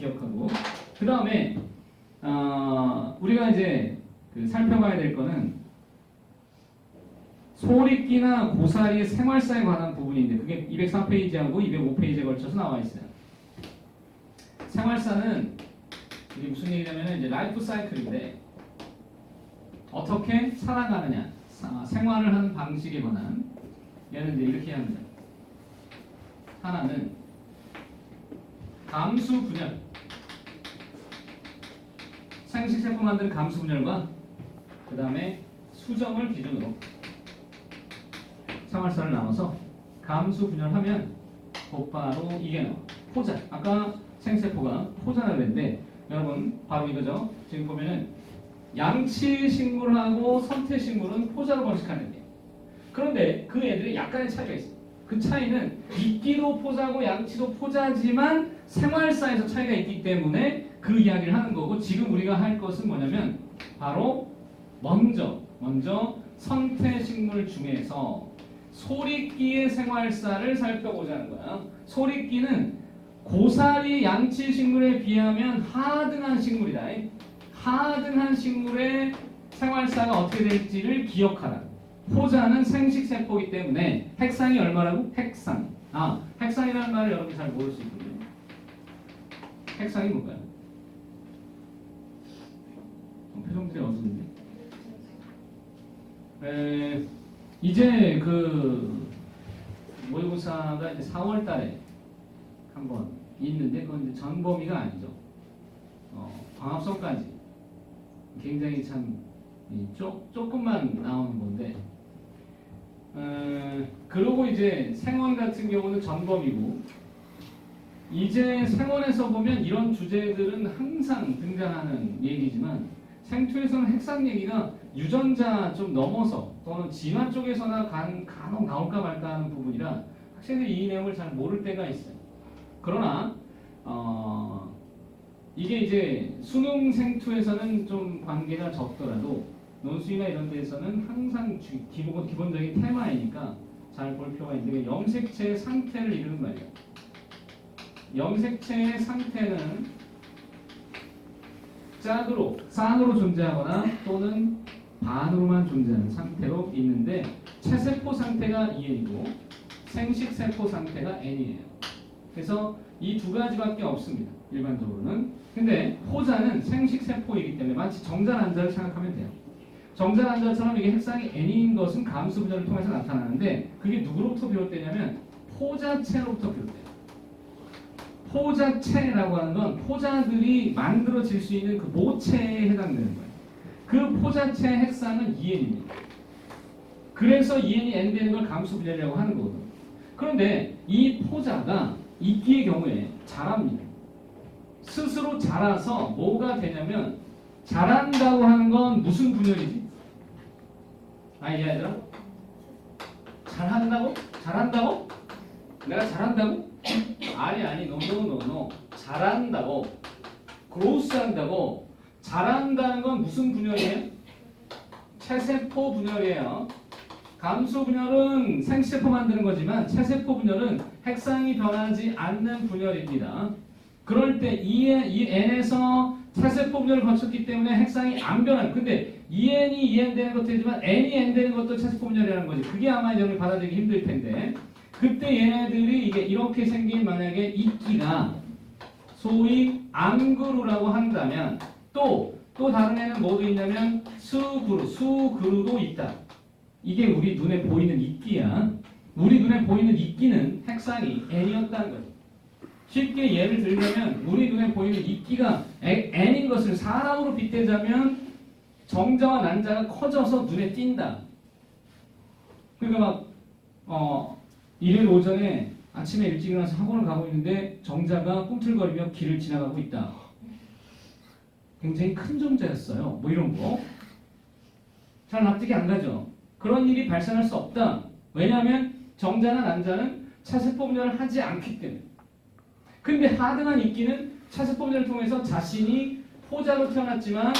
기억하고 그 다음에 어, 우리가 이제 그 살펴봐야 될 거는 소리끼나 고사리의 생활사에 관한 부분인데 그게 204페이지하고 205페이지에 걸쳐서 나와 있어요. 생활사는 이게 무슨 얘기냐면 이제 라이프 사이클인데 어떻게 살아가느냐 사- 생활을 하는 방식에 관한 얘는 이제 이렇게 합니다. 하나는 감수 분열. 생식세포 만드는 감수 분열과 그 다음에 수정을 기준으로 생활사를 나눠서 감수 분열하면 곧바로 이게 나와. 포자. 아까 생세포가 포자라고 그랬는데 여러분 바로 이거죠. 지금 보면은 양치 식물하고 선태 식물은 포자로 번식하는 데 그런데 그 애들이 약간의 차이가 있어요. 그 차이는 이끼도 포자고 양치도 포자지만 생활사에서 차이가 있기 때문에 그 이야기를 하는 거고 지금 우리가 할 것은 뭐냐면 바로 먼저 먼저 선태 식물 중에서 소리끼의 생활사를 살펴보자는 거야. 소리끼는 고사리 양치 식물에 비하면 하등한 식물이다. 하등한 식물의 생활사가 어떻게 될지를 기억하라. 포자는 생식세포이기 때문에 핵상이 얼마라고? 핵상. 아, 핵상이라는 말을 여러분 잘 모를 수 있거 핵상이 뭘까요? 어, 표정들이 어두운데. 에, 이제 그 모의고사가 이제 4월 달에 한번 있는데 그건 이제 전 범위가 아니죠. 어, 방학성까지 굉장히 참 이, 쪼, 조금만 나오는 건데 어, 그러고 이제 생원 같은 경우는 전범이고 이제 생원에서 보면 이런 주제들은 항상 등장하는 얘기지만 생투에서는 핵상 얘기가 유전자 좀 넘어서 또는 진화 쪽에서나 간, 간혹 나올까 말까 하는 부분이라 학생들이 이 내용을 잘 모를 때가 있어요. 그러나 어, 이게 이제 수능 생투에서는 좀 관계가 적더라도 논술이나 이런 데에서는 항상 주- 기본, 기본적인 테마이니까 잘 볼 필요가 있는데 염색체의 상태를 이루는 말이에요. 염색체의 상태는 짝으로, 쌍으로 존재하거나 또는 반으로만 존재하는 상태로 있는데 체세포 상태가 EN이고 생식세포 상태가 N이에요. 그래서 이 두 가지밖에 없습니다. 일반적으로는. 근데 호자는 생식세포이기 때문에 마치 정자난자를 생각하면 돼요. 정자난자처럼 이게 핵상이 N인 것은 감수 분열을 통해서 나타나는데 그게 누구로부터 비롯되냐면 포자체로부터 비롯돼요. 포자체라고 하는 건 포자들이 만들어질 수 있는 그 모체에 해당되는 거예요. 그 포자체 핵상은 2n입니다. 그래서 2n이 n 되는 걸 감수 분열이라고 하는 거거든요. 그런데 이 포자가 이끼의 경우에 자랍니다. 스스로 자라서 뭐가 되냐면 자란다고 하는 건 무슨 분열이지? 아, 이 얘들아? 잘한다고? 잘한다고? 내가 잘한다고? 아니 아니 노노노노 잘한다고 그로스한다고 잘한다는 건 무슨 분열이에요? 체세포 분열이에요. 감수 분열은 생세포 만드는 거지만 체세포 분열은 핵상이 변하지 않는 분열입니다. 그럴 때 이, 이 n에서 체세포 분열을 거쳤기 때문에 핵상이 안 변하는. 근데 2n이 2n 되는 것도 되지만 n이 n 되는 것도 체세포 분열이라는 거지. 그게 아마 여러분이 받아들이기 힘들 텐데. 그때 얘네들이 이게 이렇게 생긴 만약에 이끼가 소위 암그루라고 한다면 또또 다른 애는 뭐도 있냐면 수그루, 수그루도 있다. 이게 우리 눈에 보이는 이끼야. 우리 눈에 보이는 이끼는 핵상이 n이었다는 거죠. 쉽게 예를 들자면 우리 눈에 보이는 이끼가 에- n인 것을 사람으로 빗대자면 정자와 난자가 커져서 눈에 띈다. 그러니까 막 어, 일요일 오전에 아침에 일찍 일어나서 학원을 가고 있는데 정자가 꿈틀거리며 길을 지나가고 있다. 굉장히 큰 정자였어요. 뭐 이런 거. 잘 납득이 안 가죠. 그런 일이 발생할 수 없다. 왜냐하면 정자나 난자는 차세포 분열을 하지 않기 때문에. 근데 하등한 차세포 분열을 통해서 자신이 포자로 태어났지만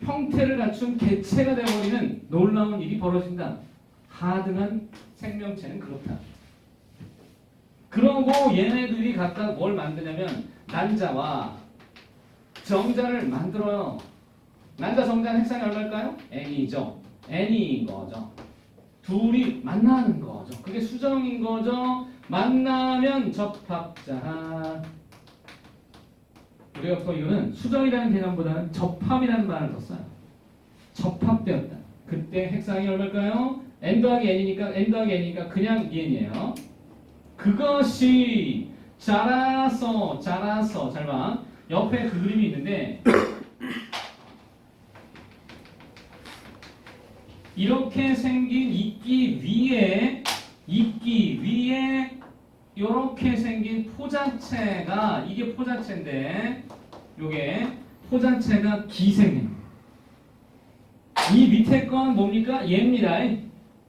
형태를 갖춘 개체가 되어버리는 놀라운 일이 벌어진다. 하등한 생명체는 그렇다. 그러고 얘네들이 각각 뭘 만드냐면 난자와 정자를 만들어요. 난자 정자 핵상이 얼마일까요? n이죠. n인 거죠. 둘이 만나는 거죠. 그게 수정인 거죠. 만나면 접합자. 우리가 또 이거는 수정이라는 개념보다는 접합이라는 말을 더 써요. 접합되었다. 그때 핵상이 얼마일까요? n 더하기 n이니까 n 더하기 n이니까 그냥 n이에요. 그것이 자라서 자라서 잘 봐. 옆에 그 그림이 있는데 이렇게 생긴 이끼 위에 이끼 위에 이렇게 생긴 포자체가 이게 포자체인데 요게 포자체가 기생입니다. 이 밑에 건 뭡니까? 얘입니다.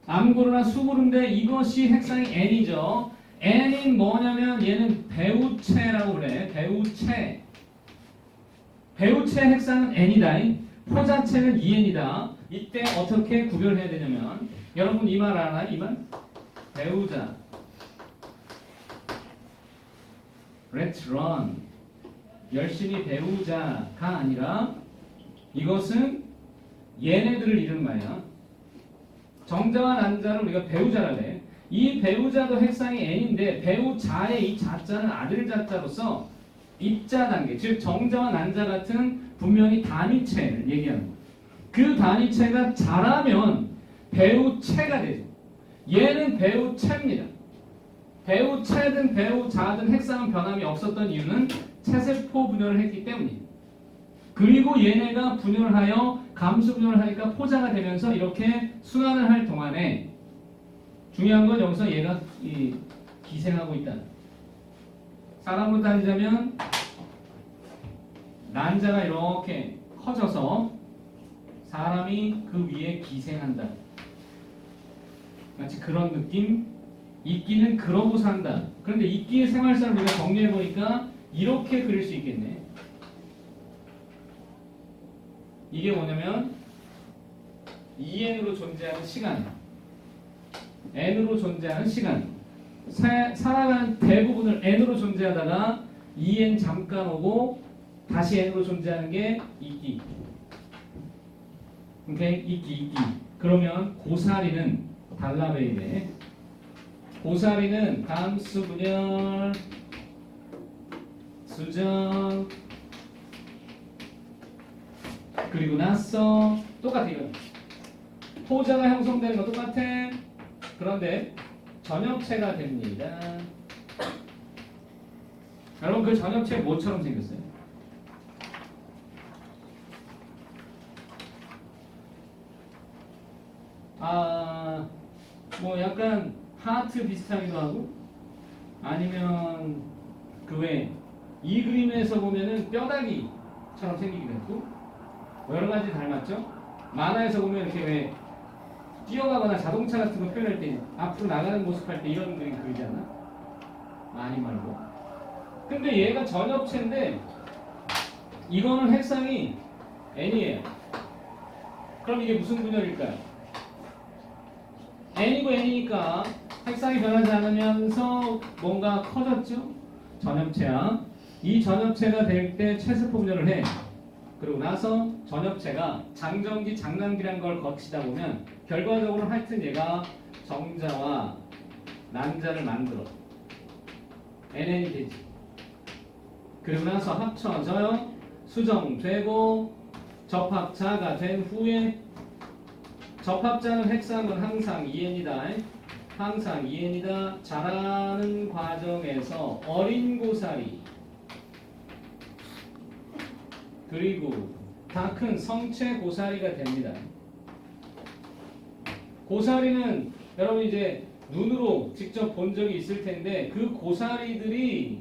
암구르나 수구르인데 이것이 핵상이 n이죠. N인 뭐냐면 얘는 배우체라고 그래. 배우체. 배우체 핵상은 n이다. 포자체는 2n이다. 이때 어떻게 구별해야 되냐면 여러분 이 말 알아요? 이 말? 배우자. Let's run. 열심히 배우자가 아니라 이것은 얘네들을 이루는 말이야. 정자와 난자를 우리가 배우자라 그래. 이 배우자도 핵상이 n인데 배우자의 이 자자는 아들 자자로서 입자 단계, 즉 정자와 난자 같은 분명히 단위체를 얘기하는 거야. 그 단위체가 자라면 배우체가 되죠. 얘는 배우체입니다. 배우체든 배우자든 핵상은 변함이 없었던 이유는 체세포 분열을 했기 때문이에요. 그리고 얘네가 분열을 하여 감수 분열을 하니까 포자가 되면서 이렇게 순환을 할 동안에 중요한 건 여기서 얘가 이 기생하고 있다. 사람으로 따지자면 난자가 이렇게 커져서 사람이 그 위에 기생한다. 마치 그런 느낌. 이끼는 그러고 산다. 그런데 이끼의 생활사를 우리가 정리해 보니까 이렇게 그릴 수 있겠네. 이게 뭐냐면 2n으로 존재하는 시간, n으로 존재하는 시간. 사, 살아가는 대부분을 n으로 존재하다가 2n 잠깐 오고 다시 n으로 존재하는 게 이끼. 오케이? 이끼, 이끼. 그러면 고사리는 달라베이네. 고사리는 감수 분열, 수정, 그리고 나서 똑같아 이거. 포자가 형성되는 거 똑같아. 그런데 전엽체가 됩니다. 여러분 그 전엽체 뭐처럼 생겼어요? 아, 뭐 약간 하트 비슷하기도 하고 아니면 그외이 그림에서 보면은 뼈다귀처럼 생기기도 했고 뭐 여러 가지 닮았죠? 만화에서 보면 이렇게 왜 뛰어가거나 자동차 같은 거 표현할 때 앞으로 나가는 모습 할 때 이런 그림 그리지 않아? 많이 말고. 근데 얘가 전엽체인데 이거는 핵상이 n이에요. 그럼 이게 무슨 분열일까요? n이고 n이니까 색상이 변하지 않으면서 뭔가 커졌죠? 전엽체야. 이 전엽체가 될때 체세포 분열을 해. 그리고 나서 전엽체가 장정기, 장난기란 걸 거치다 보면 결과적으로 하여튼 얘가 정자와 난자를 만들어. NN이 되지. 그리고 나서 합쳐져요. 수정되고 접합자가 된 후에 접합자는 핵상은 항상 2n이다. 항상 2n이다. 자라는 과정에서 어린 고사리 그리고 다 큰 성체 고사리가 됩니다. 고사리는 여러분 이제 눈으로 직접 본 적이 있을 텐데 그 고사리들이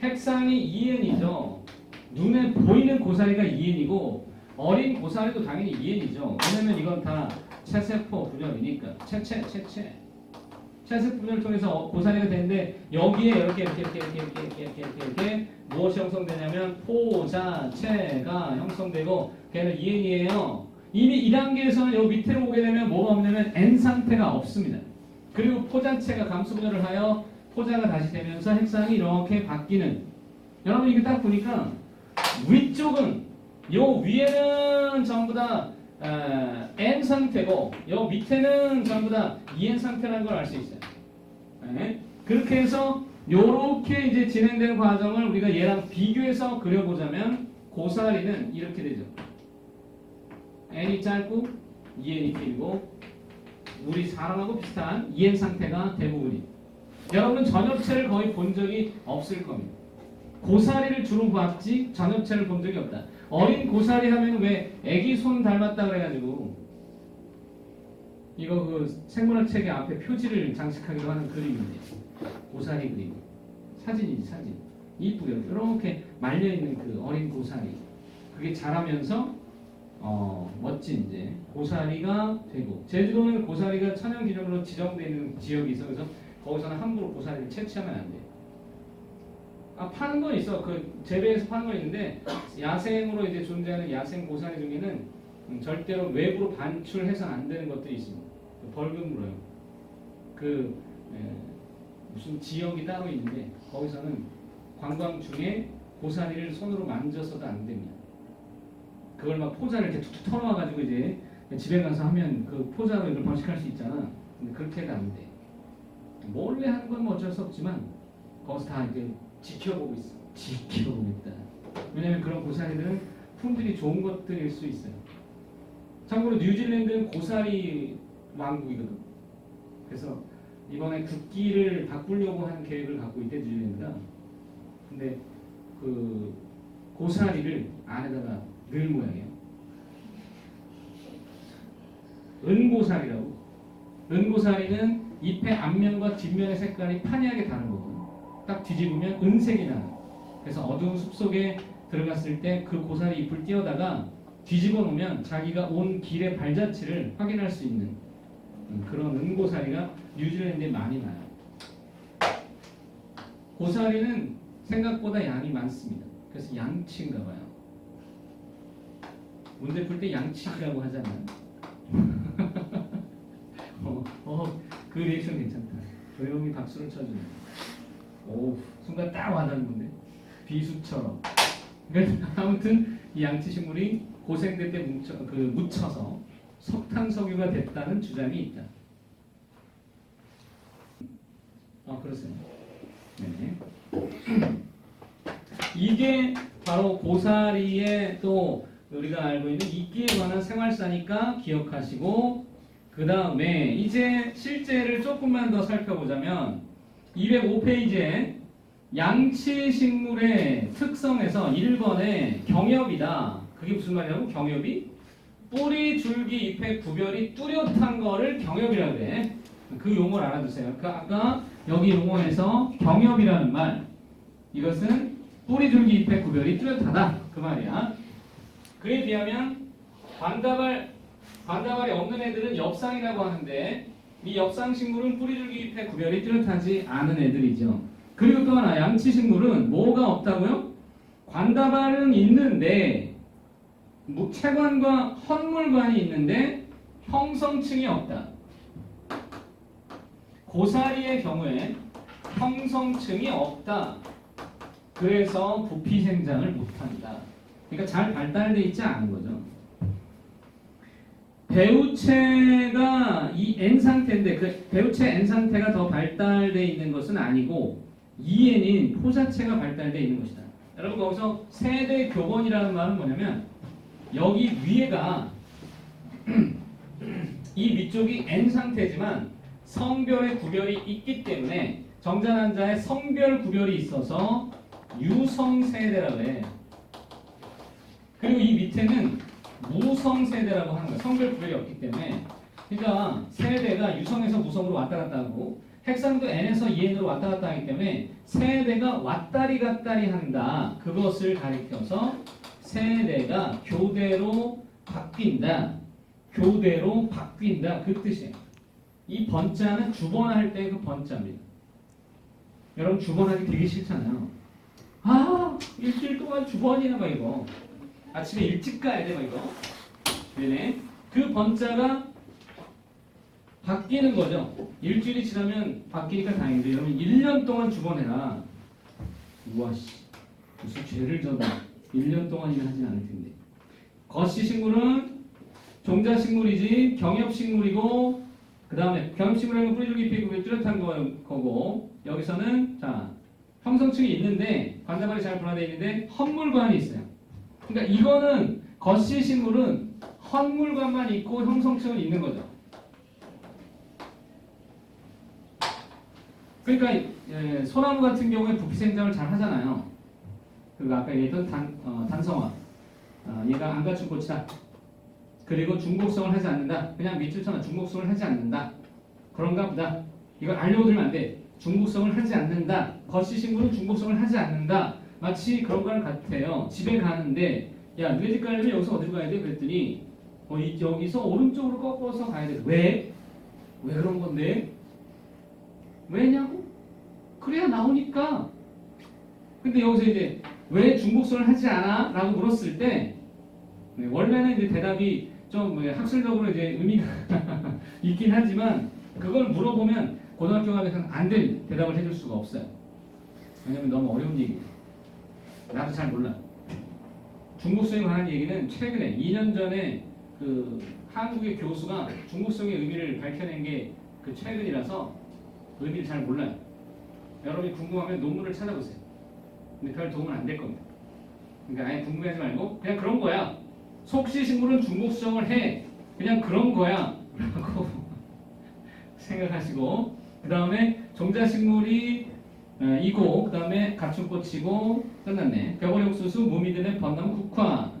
핵상이 2n이죠. 눈에 보이는 고사리가 2n이고 어린 고사리도 당연히 2n이죠. 왜냐면 이건 다 체세포 분열이니까 체체 체체 체세포 분열을 통해서 고사리가 되는데 여기에 이렇게 이렇게 이렇게 이렇게 이렇게 이렇게 이렇게, 이렇게, 이렇게 무엇이 형성되냐면 포자체가 형성되고 걔는 2n이에요. 이미 이 단계에서는 여기 밑으로 오게 되면 뭐가 없냐면 n 상태가 없습니다. 그리고 포자체가 감수 분열을 하여 포자가 다시 되면서 핵상이 이렇게 바뀌는 여러분 이거 딱 보니까 위쪽은 요 위에는 전부 다 어, n 상태고 요 밑에는 전부 다 en 상태라는 걸 알 수 있어요. 네. 그렇게 해서 요렇게 이제 진행되는 과정을 우리가 얘랑 비교해서 그려보자면 고사리는 이렇게 되죠. N이 짧고 en이 길고 우리 사람하고 비슷한 en 상태가 대부분이. 여러분은 전엽체를 거의 본 적이 없을 겁니다. 고사리를 주로 봤지 전엽체를 본 적이 없다. 어린 고사리 하면 왜 애기 손 닮았다 그래가지고 이거 그 생물학 책의 앞에 표지를 장식하기도 하는 그림인데 고사리 그림 사진이지 사진 이쁘게 이렇게 말려 있는 그 어린 고사리 그게 자라면서 어 멋진 이제 고사리가 되고 제주도는 고사리가 천연 기념으로 지정되어 있는 지역이 있어 그래서 거기서는 함부로 고사리를 채취하면 안 돼. 아 파는 건 있어. 그 재배해서 파는 건 있는데 야생으로 이제 존재하는 야생 고사리 중에는 음, 절대로 외부로 반출해서는 안 되는 것들이 있습니다. 그 벌금 물어요. 그 에, 무슨 지역이 따로 있는데 거기서는 관광 중에 고사리를 손으로 만져서도 안 됩니다. 그걸 막 포자를 이렇게 툭툭 털어와가지고 이제 집에 가서 하면 그 포자로 이걸 번식할 수 있잖아. 근데 그렇게 해도 안 돼. 몰래 하는 건 뭐 어쩔 수 없지만 거기서 다 이제 지켜보고 있어. 지켜보고 있다. 왜냐면 그런 고사리들은 품질이 좋은 것들일 수 있어요. 참고로 뉴질랜드는 고사리 왕국이거든. 그래서 이번에 국기를 바꾸려고 하는 계획을 갖고 있대 뉴질랜드가. 근데 그 고사리를 안에다가 넣을 모양이에요. 은고사리라고. 은고사리는 잎의 앞면과 뒷면의 색깔이 판이하게 다른 거거든요. 딱 뒤집으면 은색이 나는. 그래서 어두운 숲 속에 들어갔을 때 그 고사리 잎을 띄어다가 뒤집어 놓으면 자기가 온 길의 발자취를 확인할 수 있는 음, 그런 은고사리가 뉴질랜드에 많이 나요. 고사리는 생각보다 양이 많습니다. 그래서 양치인가 봐요. 문제 풀 때 양치라고 하잖아요. 어, 어, 그 리액션 괜찮다. 조용히 박수를 쳐주네. 오, 순간 딱 와닿는 건데. 비수처럼. 그러니까 아무튼 이 양치 식물이 고생대 때 뭉쳐, 그 묻혀서 석탄 석유가 됐다는 주장이 있다. 아, 그러세요. 네. 이게 바로 고사리의 또 우리가 알고 있는 이끼에 관한 생활사니까 기억하시고 그 다음에 이제 실제를 조금만 더 살펴보자면 205페이지에 양치식물의 특성에서 1번에 경엽이다. 그게 무슨 말이냐고? 경엽이? 뿌리, 줄기, 잎의 구별이 뚜렷한 거를 경엽이라고 그래. 그 용어를 알아두세요. 그 아까 여기 용어에서 경엽이라는 말 이것은 뿌리, 줄기, 잎의 구별이 뚜렷하다. 그 말이야. 그에 비하면 반다발 반다발이 없는 애들은 엽상이라고 하는데 이 엽상 식물은 뿌리줄기 잎의 구별이 뚜렷하지 않은 애들이죠. 그리고 또 하나 양치 식물은 뭐가 없다고요? 관다발은 있는데 무- 채관과 헌물관이 있는데 형성층이 없다. 고사리의 경우에 형성층이 없다. 그래서 부피 생장을 못한다. 그러니까 잘 발달돼 있지 않은 거죠. 배우체가 이 N 상태인데 그 배우체 N 상태가 더 발달돼 있는 것은 아니고 EN인 포자체가 발달돼 있는 것이다. 여러분 거기서 세대 교본이라는 말은 뭐냐면 여기 위에가 이 위쪽이 N 상태지만 성별의 구별이 있기 때문에 정자 난자의 성별 구별이 있어서 유성 세대라고 해. 이 밑에는 무성 세대라고 하는 거야. 성별 구별이 없기 때문에. 그러니까 세대가 유성에서 무성으로 왔다 갔다 하고 핵상도 n에서 en으로 왔다 갔다 하기 때문에 세대가 왔다리 갔다리 한다. 그것을 가리켜서 세대가 교대로 바뀐다. 교대로 바뀐다. 그 뜻이에요. 이 번자는 주번할 때 그 번자입니다. 여러분 주번하기 되게 싫잖아요. 아 일주일 동안 주번이나 봐 이거. 아침에 일찍 가야 돼, 막 이거. 네네. 그 번자가 바뀌는 거죠. 일주일이 지나면 바뀌니까 다행인데, 여러분 1년 동안 주번해라. 우와, 씨. 무슨 죄를 졌나. 1년 동안이나 하진 않을 텐데. 거시 식물은 종자 식물이지 경엽 식물이고 그 다음에 경엽 식물은 뿌리 줄기 피고 뚜렷한 거- 거고 여기서는 자 형성층이 있는데 관자발이 잘 분화되어 있는데 헛물관이 있어요. 그러니까 이거는 거시 식물은 헛물관만 있고 형성층은 있는 거죠. 그러니까 예, 소나무 같은 경우에 부피 생장을 잘 하잖아요. 그리고 아까 얘기했던 단, 어, 단성화. 어, 얘가 안 갖춘 꽃이다. 그리고 중복성을 하지 않는다. 그냥 밑줄처럼 중복성을 하지 않는다. 그런가 보다. 이걸 알려고 들면 안 돼. 중복성을 하지 않는다. 거시 식물은 중복성을 하지 않는다. 마치 그런 거랑 같아요. 집에 가는데 야 너희 집 가려면 여기서 어디로 가야 돼? 그랬더니 어, 이, 여기서 오른쪽으로 꺾어서 가야 돼. 왜? 왜 그런 건데? 왜냐고? 그래야 나오니까. 근데 여기서 이제 왜 중복성을 하지 않아? 라고 물었을 때 네, 원래는 이제 대답이 좀뭐 학술적으로 이제 의미가 있긴 하지만 그걸 물어보면 고등학교 가서는 안될 대답을 해줄 수가 없어요. 왜냐면 너무 어려운 얘기예요. 나도 잘 몰라. 중국성에 관한 얘기는 최근에 2년 전에 그 한국의 교수가 중국성의 의미를 밝혀낸 게 그 최근이라서 의미를 잘 몰라요. 여러분이 궁금하면 논문을 찾아보세요. 근데 별 도움은 안 될 겁니다. 그러니까 아예 궁금해하지 말고 그냥 그런 거야. 속시 식물은 중복성을 해. 그냥 그런 거야. 라고 생각하시고 그 다음에 종자 식물이 어, 이고 그 다음에 가축꽃이고 끝났네. 옥수수, 무미드는 벚나무, 국화.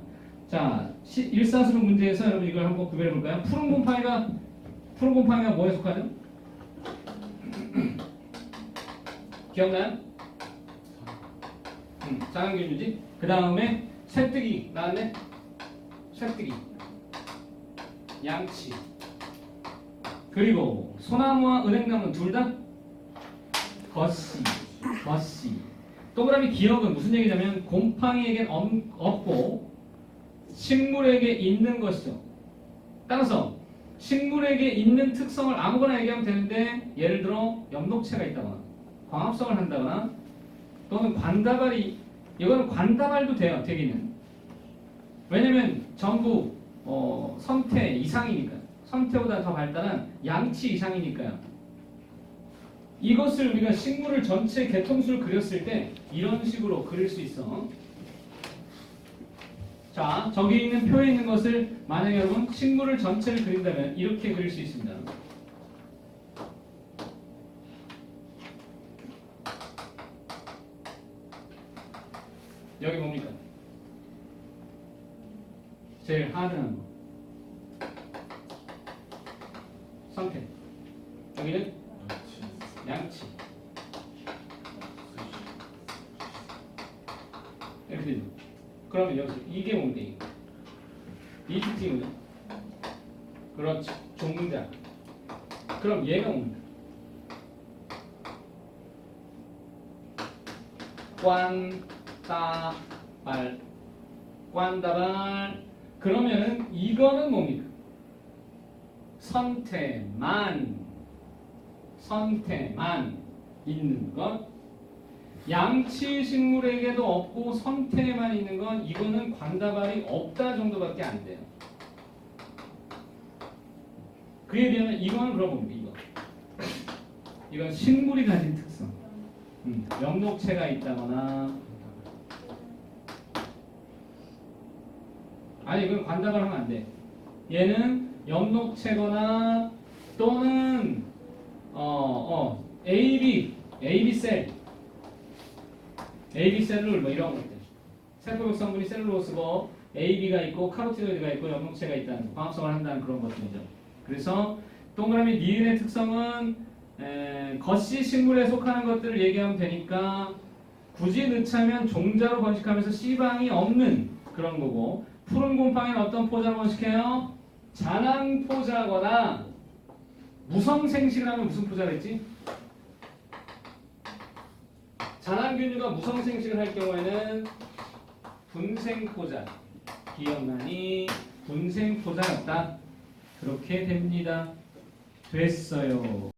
자, 시, 일사수로 문제에서 여러분 이걸 한번 구별해 볼까요? 푸른 곰팡이가 푸른 곰팡이가 뭐에 속하죠? 기억나요? 음, 장항균유지. 그 다음에 새뜨기 나왔네. 새뜨기. 양치. 그리고 소나무와 은행나무는 둘다 거시. 거시. 동그라미 기억은 무슨 얘기냐면 곰팡이에겐 엄- 없고 식물에게 있는 것이죠. 따라서 식물에게 있는 특성을 아무거나 얘기하면 되는데 예를 들어 엽록체가 있다거나 광합성을 한다거나 또는 관다발이 이거는 관다발도 돼요 되기는 왜냐면 전부 어, 성태 이상이니까 성태보다 더 발달한 양치 이상이니까요 이것을 우리가 식물을 전체 개통수를 그렸을 때 이런 식으로 그릴 수 있어 자 저기 있는 표에 있는 것을 만약에 여러분 식물을 전체를 그린다면 이렇게 그릴 수 있습니다 여기 뭡니까? 제일 거. 상태. 여기는 그러면 여기서 이게 뭔데? 이 특징은 그렇지. 종자. 그럼 얘가 뭡니까? 꽌따발 꽌다발 그러면은 이거는 뭡니까? 선태만 선태만 있는 것 양치 식물에게도 없고 선태에만 있는 건 이거는 관다발이 없다 정도밖에 안 돼요. 그에 비하면 이거는 그런 겁니다. 이거 이건 식물이 가진 특성. 음, 영록체가 있다거나 아니 이건 관답을 하면 안 돼. 얘는 영록체거나 또는 어, 어, AB, AB 셀, AB 셀룰 뭐 이런 것들. 세포벽 성분이 셀룰로스고 AB가 있고 카로티노이드가 있고 영록체가 있다는 광합성을 한다는 그런 것들이죠. 그래서 동그라미 니은의 특성은 에, 겉시 식물에 속하는 것들을 얘기하면 되니까 굳이 넣자면 종자로 번식하면서 씨방이 없는 그런 거고 푸른 곰팡이는 어떤 포자로 번식해요? 잔황포자거나 무성생식을 하면 무슨 포자가 있지? 잔황균류가 무성생식을 할 경우에는 분생포자 기억나니? 분생포자였다. 그렇게 됩니다. 됐어요